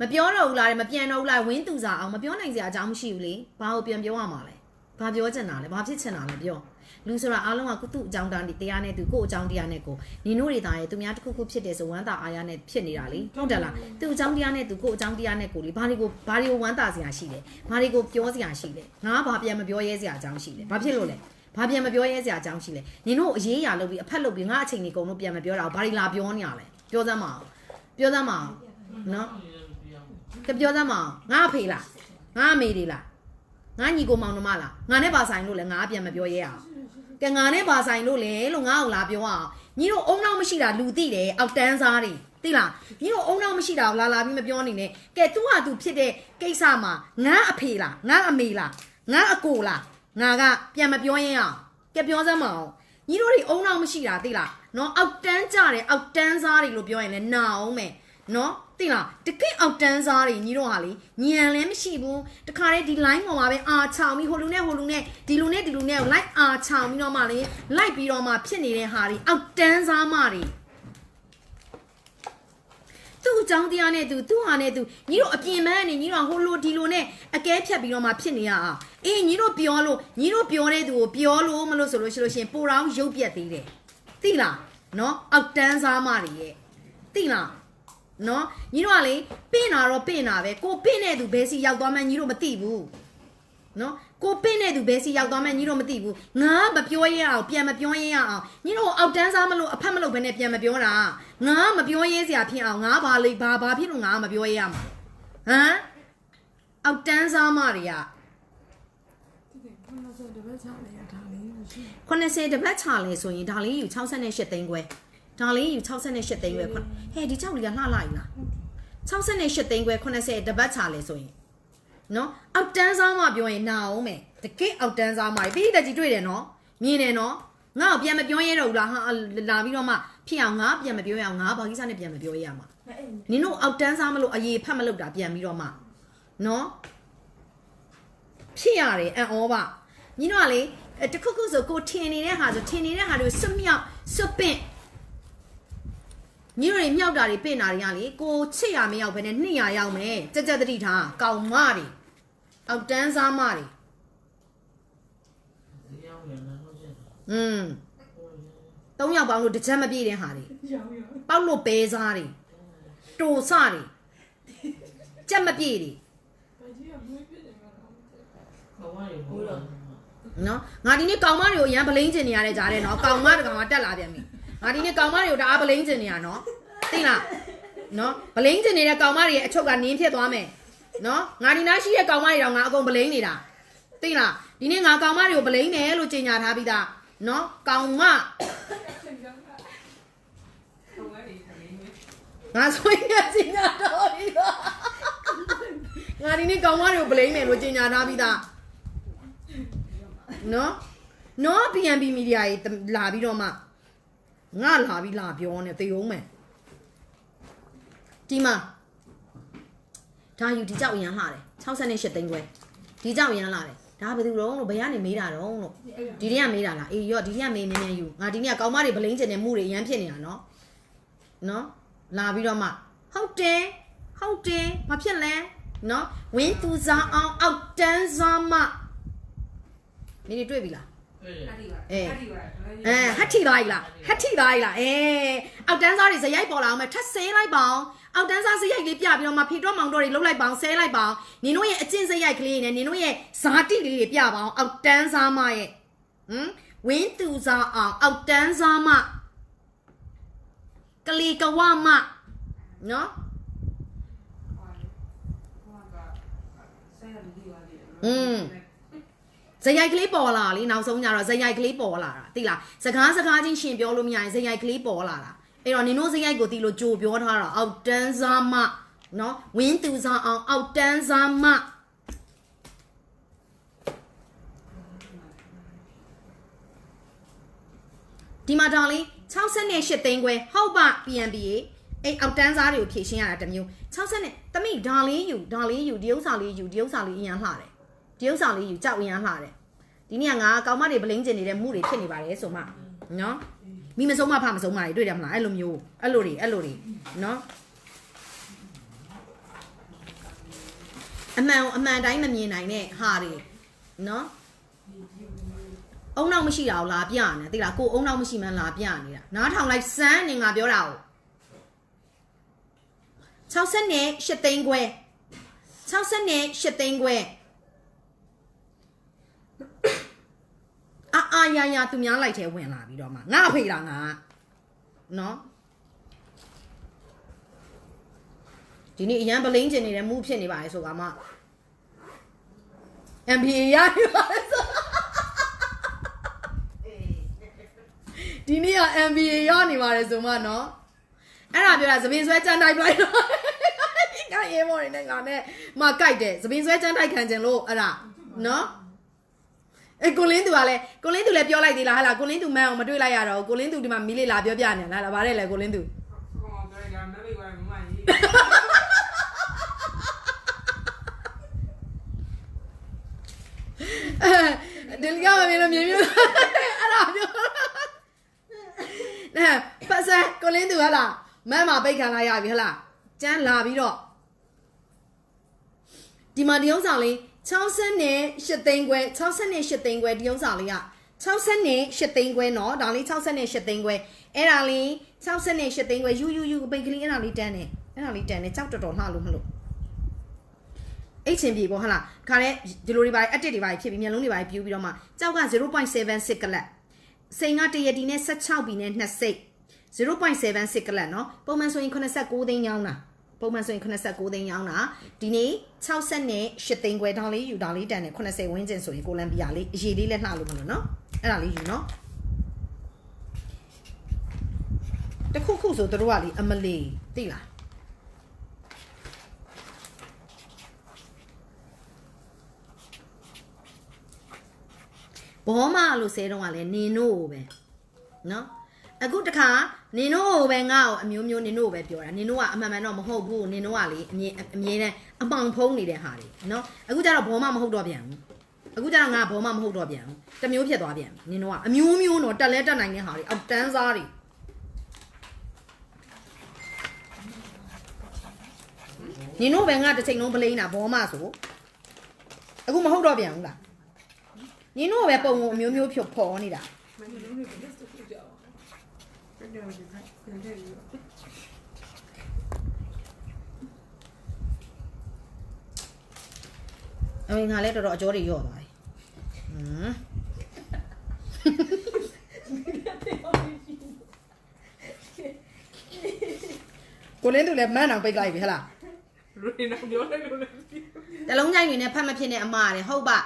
မပြောတော့ဘူးလားတဲ့မပြန်တော့ဘူးလားဝင်းသူစာအောင်မပြောနိုင်စရာအကြောင်းမရှိဘူးလေဘာကိုပြန်ပြောရမှာလဲဘာပြောချင်တာလဲဘာဖြစ်ချင်တာလဲပြောလူဆိုတာအားလုံးကကုသူ့အကြောင်းတရားတရားနဲ့သူကိုယ့်အကြောင်းတရားနဲ့ကိုနင်တို့တွေသားရဲ့သူများတစ်ခုခုဖြစ်တယ်ဆိုဝမ်းသာအားရနဲ့ဖြစ်နေတာလေဟုတ်တယ်လားသူ့အကြောင်းတရားနဲ့သူကိုယ့်အကြောင်းတရားနဲ့ကိုလေဘာတွေကိုဘာတွေကိုဝမ်းသာစရာရှိလဲဘာတွေကိုပြောစရာရှိလဲငါကဘာပြန်မပြောရဲစရာအကြောင်းရှိလဲဘာဖြစ်လို့လဲဘာပြန်မပြောရဲစရာအကြောင်းရှိလဲနင်တို့အရေးအရာလုပ်ပြီးအဖက်လုပ်ပြီးငါအချိန်ကြီးကုန်လို့ပြန်မပြောတာဘာတွေလာပြောနေရလဲပြောစမ်းမအောင်ပြောစမ်းမအောင်နော် ကပြောစမ်းမအောင်ငါအဖေလားငါအမေတွေလားငါညီကိုမောင်နှမလားငါနဲ့ပါဆိုင်လို့လဲငါအပြန်မပြောရဲအောင်ကဲငါနဲ့ပါဆိုင်လို့လဲလို့ငါ့ကိုလာပြောအောင်ညီတို့အုံနောက်မရှိတာလူသိတယ်အောက်တန်းစားတွေသိလားညီတို့အုံနောက်မရှိတာကိုလာလာပြီးမပြောနေနဲ့ကဲ तू ဟာ तू ဖြစ်တဲ့ကိစ္စမှာငါအဖေလားငါအမေလားငါအကိုလားငါကပြန်မပြောရင်အောင်ကဲပြောစမ်းမအောင်ညီတို့တွေအုံနောက်မရှိတာသိလားနော်အောက်တန်းကြတယ်အောက်တန်းစားတွေလို့ပြောရင်လည်းနာအောင်မယ်နော် သိလားတကယ့်အောက်တန်းစားတွေညီတို့ဟာလေညံလည်းမရှိဘူးတခါတည်းဒီ line ပေါ်မှာပဲအာချောင်ပြီးဟိုလူနဲ့ဟိုလူနဲ့ဒီလူနဲ့ဒီလူနဲ့ကို like အာချောင်ပြီးတော့မှလေ like ပြီးတော့မှဖြစ်နေတဲ့ဟာတွေအောက်တန်းစားမတွေသူ့အကြောင်းတရားနဲ့သူသူ့ဟာနဲ့သူညီတို့အပြင်မန်းနေညီတို့ကဟိုလိုဒီလိုနဲ့အကဲဖြတ်ပြီးတော့မှဖြစ်နေရအောင်အေးညီတို့ပြောလို့ညီတို့ပြောတဲ့သူကိုပြောလို့မလို့ဆိုလို့ရှိလို့ရှရင်ပိုတောင်ရုပ်ပြက်သေးတယ်သိလားနော်အောက်တန်းစားမတွေရဲ့သိလား နော်ညီတို့ကလေပင့်တာတော့ပင့်တာပဲကိုပင့်တဲ့သူဘယ်စီရောက်သွားမှန်းညီတို့မသိဘူးနော်ကိုပင့်တဲ့သူဘယ်စီရောက်သွားမှန်းညီတို့မသိဘူးငါမပြောရအောင်ပြန်မပြောရအောင်ညီတို့အောက်တန်းစားမလို့အဖက်မလို့ဘဲနဲ့ပြန်မပြောတာငါမပြောရဲစရာဖြစ်အောင်ငါဘာလိဘာဘာဖြစ်လို့ငါမပြောရရမှာဟမ်အောက်တန်းစားမတွေက90တပတ်ချလေရထားလေးမရှိ80တပတ်ချလဲဆိုရင်ဒါလေးယူ68သိန်းခွဲ ဒါလေးယူ68သိန်းခွဲခွဟဲ့ဒီကြောက်လေးကလှလိုက်လား68သိန်းခွဲ80တပတ်ချလဲဆိုရင်နော်အောက်တန်းစားမှပြောရင်နာအောင်မယ်တကယ်အောက်တန်းစားမှပြီးတဲ့ကြီးတွေ့တယ်နော်မြင်တယ်နော်ငါ့ကိုပြန်မပြောရဲတော့ဘူးလားဟာလာပြီးတော့မှဖြစ်အောင်ငါပြန်မပြောရအောင်ငါဘာကိစ္စနဲ့ပြန်မပြောရမှာနင်တို့အောက်တန်းစားမလို့အရေးဖတ်မလို့တာပြန်ပြီးတော့မှနော်ဖြစ်ရတယ်အံ့ဩပါညီတို့ကလေတခုခုဆိုကိုထင်နေတဲ့ဟာဆိုထင်နေတဲ့ဟာတွေကိုစွတ်မြောက်စွတ်ပင့် ညီတို့တွေမြောက်တာတွေပင့်တာတွေကလေကိုချစ်ရမရောက်ဘဲနဲ့နှစ်ရရောက်မယ်ကြက်ကြက်တတိထားကောင်မတွေအောက်တန်းစားမတွေอืมသုံးယောက်ပေါင်းလို့တစ်ချက်မပြည့်တဲ့ဟာတွေရောင်းရောင်းပေါက်လို့ပဲစားတွေတိုစတွေကြက်မပြည့်တွေဘာကြီးကမွေးပြတယ်ကတော့နော်ငါဒီနေ့ကောင်မတွေကိုအရန်ပလိန်ကျင်နေရတဲ့ကြားတဲ့နော်ကောင်မတကောင်ကတက်လာပြန်ပြီ ငါဒီနေ့ကောင်မတွေကိုတအားပလိန်ကျင်နေရနော်သိလားနော်ပလိန်ကျင်နေတဲ့ကောင်မတွေရဲ့အချုပ်ကနင်းဖြစ်သွားမယ်နော်ငါဒီနားရှိတဲ့ကောင်မတွေတော့ငါအကုန်ပလိန်နေတာသိလားဒီနေ့ငါကောင်မတွေကိုပလိန်မယ်လို့ကြေညာထားပြီးသားနော်ကောင်မငါဆိုရင်ကြေညာတော့ပြီတော့ငါဒီနေ့ကောင်မတွေကိုပလိန်မယ်လို့ကြေညာထားပြီးသားနော်နော် BNB media ကြီးလာပြီးတော့မှ ငါလာပြီးလာပြောနေသေအောင်မယ်ဒီမှာဒါယူဒီကြောက်ရန်လှတယ်68သိန်းခွဲဒီကြောက်ရန်လှတယ်ဒါဘယ်သူတော့လို့ဘယ်ကနေမေးတာတော့လို့ဒီတည်းကမေးတာလားအေးရော့ဒီတည်းကမေးနေနေယူငါဒီနေ့ကကောင်မတွေဗလိန်ကျင်နေမှုတွေအရန်ဖြစ်နေတာနော်နော်လာပြီးတော့မှဟုတ်တယ်ဟုတ်တယ်မဖြစ်လဲနော်ဝင်းသူစားအောင်အောက်တန်းစားမနေနေတွေ့ပြီလား အဲဟတ်ထီသွားပြီလားဟတ်ထီသွားပြီလားအဲအောက်တန်းစားတွေဇရိုက်ပေါ်လာအောင်မယ်ထပ်ဆဲလိုက်ပါအောင်အောက်တန်းစားဇရိုက်လေးပြပြီးတော့မှဖေတော့မောင်တော့တွေလှုပ်လိုက်ပါအောင်ဆဲလိုက်ပါအောင်နင်တို့ရဲ့အကျင့်ဇရိုက်ကလေးနဲ့နင်တို့ရဲ့ဇာတိလေးတွေပြပါအောင်အောက်တန်းစားမရဲ့ဟမ်ဝင်းသူစားအောင်အောက်တန်းစားမကလေးကဝမနော်อืม ဇယိုက်ကလေးပေါ်လာလीနောက်ဆုံးကြတော့ဇယိုက်ကလေးပေါ်လာတာသိလားစကားစကားချင်းရှင်ပြောလို့မရရင်ဇယိုက်ကလေးပေါ်လာတာအဲ့တော့နင်တို့ဇယိုက်ကိုတီလို့ကြိုပြောထားတာအောက်တန်းစားမနော်ဝင်းသူစားအောင်အောက်တန်းစားမဒီမှာတောင်လေး68သိန်းခွဲဟုတ်ပါ PNBA အဲ့အောက်တန်းစားတွေကိုဖြည့်ရှင်းရတာတစ်မျိုး60နဲ့တမိဒါလေးယူဒါလေးယူဒီဥစ္စာလေးယူဒီဥစ္စာလေးအရင်လှတယ် ဒီဥစ္စာလေးယူကြောက်ရမ်းလှတယ်ဒီနေ့ကငါကောင်မတွေဗလိန်ကျင်နေတဲ့မှုတွေဖြစ်နေပါတယ်ဆိုမှနော်မိမဆုံးမဖမဆုံးမတွေတွေ့တယ်မလားအဲ့လိုမျိုးအဲ့လိုတွေအဲ့လိုတွေနော်အမှန်ကိုအမှန်တိုင်းမမြင်နိုင်တဲ့ဟာတွေနော်အုံနောက်မရှိတာကိုလာပြနေသိလားကိုအုံနောက်မရှိမှန်းလာပြနေတာနားထောင်လိုက်စမ်းနေငါပြောတာကို60နဲ့8သိန်းခွဲ60နဲ့8သိန်းခွဲ အာအာယာယာသူများလိုက်ထဲဝင်လာပြီးတော့မှငါအဖေလားငါနော်ဒီနေ့အရန်ပလိန်ကျင်နေတဲ့မူဖြစ်နေပါလေဆိုကမှ MBA ရနေပါလေဆိုဒီနေ့က MBA ရနေပါတယ်ဆိုမှနော်အဲ့ဒါပြောတာသပင်ဆွဲကြမ်းတိုက်ပလိုက်တော့ငါရေမော်နေနဲ့ငါနဲ့မကြိုက်တယ်သပင်ဆွဲကြမ်းတိုက်ခံခြင်းလို့အဲ့ဒါနော် အဲကိုလင်းသူကလည်းကိုလင်းသူလည်းပြောလိုက်သေးလားဟဲ့လားကိုလင်းသူမန်းအောင်မတွေ့လိုက်ရတော့ကိုလင်းသူဒီမှာမီးလေးလာပြောပြနေလားလားဗါတယ်လေကိုလင်းသူ Como que ya me digo a mi mamá y အဲဒီလကမမြင်လို့မြင်မြင်အဲ့ဒါပြောနဲပတ်စံကိုလင်းသူဟလားမန်းမှာပိတ်ခံလိုက်ရပြီဟလားကျန်းလာပြီးတော့ဒီမှာဒီဥစ္စာလေး 60နဲ့8သိန်းခွဲ60နဲ့8သိန်းခွဲဒီဥစ္စာလေးက60နဲ့8သိန်းခွဲနော်ဒါလေး60နဲ့8သိန်းခွဲအဲ့ဒါလေး60နဲ့8သိန်းခွဲယူယူယူပိတ်ကလေးအဲ့ဒါလေးတန်းတယ်အဲ့ဒါလေးတန်းတယ်ကြောက်တော်တော်လှလို့မလို့အိတ်ချင်းပြေပေါ့ဟလားခါလဲဒီလိုတွေပါအတက်တွေပါဖြစ်ပြီးမျက်လုံးတွေပါပြူးပြီးတော့မှကြောက်က0.76ကလပ်စိန်ကတရတီနဲ့16ပြီနဲ့2စိတ်0.76ကလပ်နော်ပုံမှန်ဆိုရင်89သိန်းညောင်းတာ ပုံမှန်ဆိုရင်89သိန်းရောင်းတာဒီနေ့60နဲ့8သိန်းခွဲတောင်းလေးယူတောင်းလေးတန်နဲ့80ဝန်းကျင်ဆိုရင်ကိုလံဘီယာလေးအရေးလေးလက်လှလို့မလို့เนาะအဲ့ဒါလေးယူเนาะတခုခုဆိုတို့ကလေအမလီသိလား ဘောမလို့ဆဲတော့ကလည်းနင်တို့ကိုပဲနော်အခုတခါ နင်တို့ကိုပဲငါ့ကိုအမျိုးမျိုးနင်တို့ကိုပဲပြောတာနင်တို့ကအမှန်မှန်တော့မဟုတ်ဘူးနင်တို့ကလေအမြင်အမြင်နဲ့အမောင်ဖုံးနေတဲ့ဟာတွေနော်အခုကျတော့ဘောမမဟုတ်တော့ပြန်ဘူးအခုကျတော့ငါဘောမမဟုတ်တော့ပြန်ဘူးတစ်မျိုးဖြစ်သွားပြန်ပြီနင်တို့ကအမျိုးမျိုးတော့တက်လဲတက်နိုင်တဲ့ဟာတွေအောက်တန်းစားတွေနင်တို့ပဲငါတစ်ချိန်လုံးပလိန်းတာဘောမဆိုအခုမဟုတ်တော့ပြန်ဘူးလားနင်တို့ကပဲပုံပုံအမျိုးမျိုးဖြုတ်ဖော်နေတာ အမေငါလည်းတော်တော်အကျော်တွေရော့သွားပြီဟမ်ကိုလင်းသူလည်းမန်းအောင်ပိတ်လိုက်ပြီဟလား Ruina, yo le lo le တလုံးကြိုင်တွေနဲ့ဖတ်မဖြစ်နဲ့အမရတယ်ဟုတ်ပါ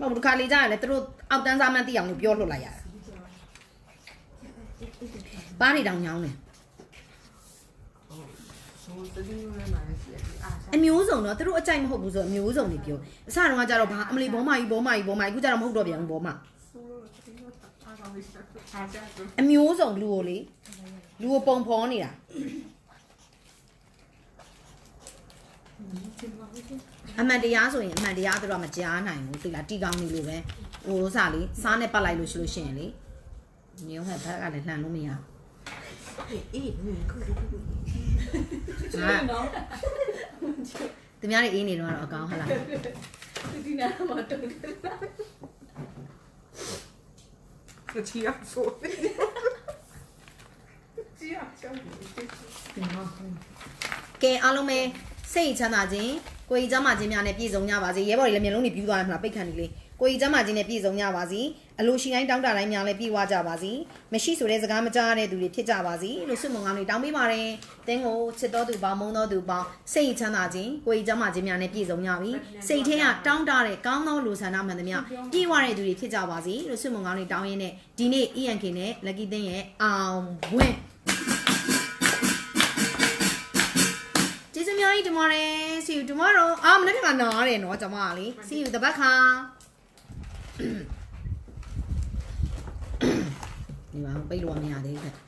မဟုတ်ဘူးဒီခါလေးကြရင်လေသူတို့အောက်တန်းစားမှန်းသိအောင်လို့ပြောလွတ်လိုက်ရတာ ပါးနေတောင်ညောင်းတယ် Son tenido una maestría. Ah, အမျိုးစုံတော့သူတို့အကြိုက်မဟုတ်ဘူးဆိုအမျိုးစုံတွေပြောအစတုန်းကကြတော့ဘာအမလီဘောမကြီးဘောမကြီးဘောမကြီးအခုကြတော့မဟုတ်တော့ပြန်ဘူးဘောမ solo lo tengo a la vista. Ah, ya, pues. အမျိုးစုံလူကိုလေလူကိုပုံဖော်နေတာအမှန်တရားဆိုရင်အမှန်တရားသူတို့ကမကြားနိုင်ဘူးသိလားတီကောင်းနေလို့ပဲဟိုဥစားလေစားနဲ့ပတ်လိုက်လို့ရှိလို့ရှိရင်လေ ညုံဟက်ဘက်ကလည်းလှန်လို့မရဘူး Eh, eh, ¿cómo que tú? ဟာသူများတွေအေးနေတော့တော့အကောင်ဟလား Se chía solo. Chía, chía. ကဲအားလုံးပဲစိတ်ချမ်းသာခြင်းကိုကြီးကျမ်းမာခြင်းများနဲ့ပြည့်စုံကြပါစေရဲဘော်တွေလည်းမျက်လုံးတွေပြူးသွားတယ်မလားပိတ်ခန့်နေလေ ကိုကြီးကျမ်းမာခြင်းနဲ့ပြည့်စုံကြပါစေအလိုရှိတိုင်းတောင်းတတိုင်းများလည်းပြည့်ဝကြပါစေမရှိဆိုတဲ့စကားမကြားတဲ့သူတွေဖြစ်ကြပါစေလို့ဆုမွန်ကောင်းတွေတောင်းပေးပါတယ်တင်းကိုချစ်တော်သူပေါင်းမုန်းတော်သူပေါင်းစိတ်ချမ်းသာခြင်းကိုကြီးကျမ်းမာခြင်းများနဲ့ပြည့်စုံကြပြီစိတ်ထဲကတောင်းတတဲ့ကောင်းသောလူဆန္ဒမှန်သမျှပြည့်ဝတဲ့သူတွေဖြစ်ကြပါစေလို့ဆုမွန်ကောင်းတွေတောင်းရင်းနဲ့ဒီနေ့ ENK နဲ့ Lucky တင်းရဲ့အောင်ဝင်းကျေးဇူးများကြီးတင်ပါတယ် see you tomorrow အာမနေ့ကနားတယ်နော်ကျွန်မကလေ see you တပတ်ခါ ဒီမှာပိတ်လို့မရသေးဘူး